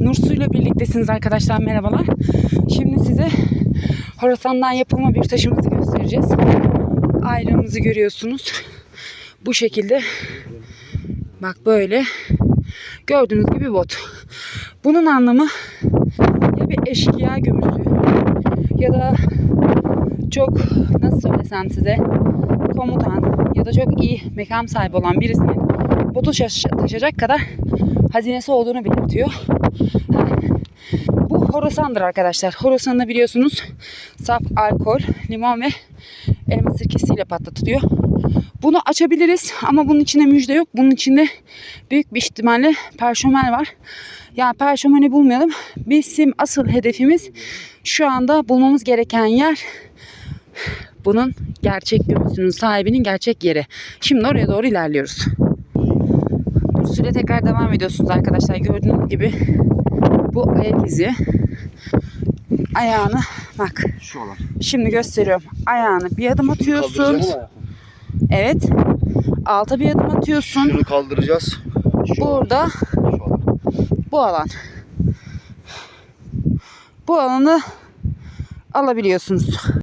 Nursu ile birliktesiniz arkadaşlar merhabalar. Şimdi size Horasan'dan yapılma bir taşımızı göstereceğiz. Ayrığımızı görüyorsunuz. Bu şekilde. Bak böyle. Gördüğünüz gibi bot. Bunun anlamı ya bir eşkıya gömüsü ya da çok nasıl söylesem size komutan ya da çok iyi mekan sahibi olan birisinin botu taşıyacak kadar hazinesi olduğunu belirtiyor. Bu Horasan'dır arkadaşlar. Horasan'ı biliyorsunuz saf alkol, limon ve elma sirkesiyle patlatılıyor. Bunu açabiliriz ama bunun içinde müjde yok. Bunun içinde büyük bir ihtimalle perşömel var. Ya perşömeni bulmayalım. Bizim asıl hedefimiz şu anda bulmamız gereken yer bunun gerçek gömüsünün sahibinin gerçek yeri. Şimdi oraya doğru ilerliyoruz. Süre tekrar devam ediyorsunuz arkadaşlar. Gördüğünüz gibi bu ayak izi. Ayağını bak Şu olan. şimdi gösteriyorum. Ayağını bir adım atıyorsun. Evet. Alta bir adım atıyorsun. Şunu kaldıracağız. Şu alan. Burada Şu alan. bu alan. Bu alanı alabiliyorsunuz.